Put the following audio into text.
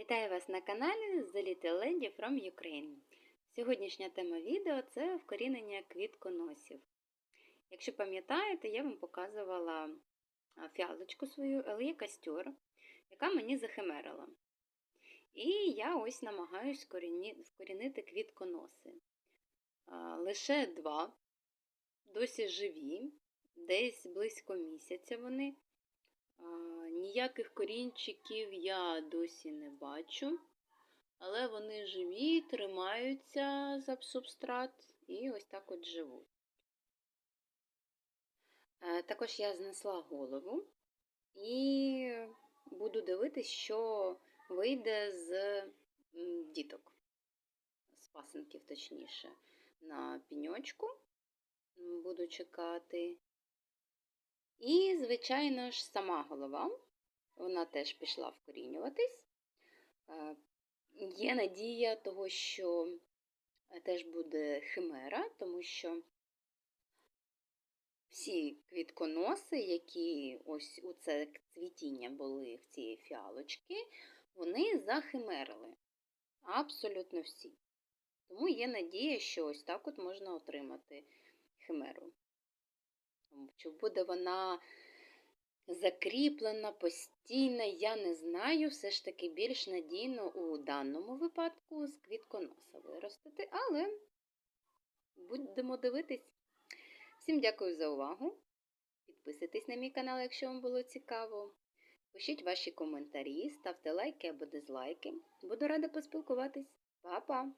Вітаю вас на каналі The Little Lady from Ukraine. Сьогоднішня тема відео це вкорінення квітконосів. Якщо пам'ятаєте, я вам показувала фіалочку свою Ел'є Костюр, яка мені захимерила. І я ось намагаюсь вкорінити квітконоси. Лише два, досі живі, десь близько місяця вони. Ніяких корінчиків я досі не бачу, але вони живі, тримаються за субстрат і ось так от живуть. Е, Також я знесла голову і буду дивитись, що вийде з діток, з пасенків, точніше, на піньочку. Буду чекати. Звичайно ж, сама голова, вона теж пішла вкорінюватись. Е, Є надія того, що е, теж буде химера, тому що всі квітконоси, які ось у це цвітіння були в цієї фіалочки, вони захимерили. Абсолютно всі. Тому є надія, що ось так от можна отримати химеру. Чи буде вона закріплена, постійна, я не знаю. Все ж таки більш надійно у даному випадку з квітконоса виростити, але будемо дивитись. Всім дякую за увагу. Підписуйтесь на мій канал, якщо вам було цікаво. Пишіть ваші коментарі, ставте лайки або дизлайки. Буду рада поспілкуватись. Па-па!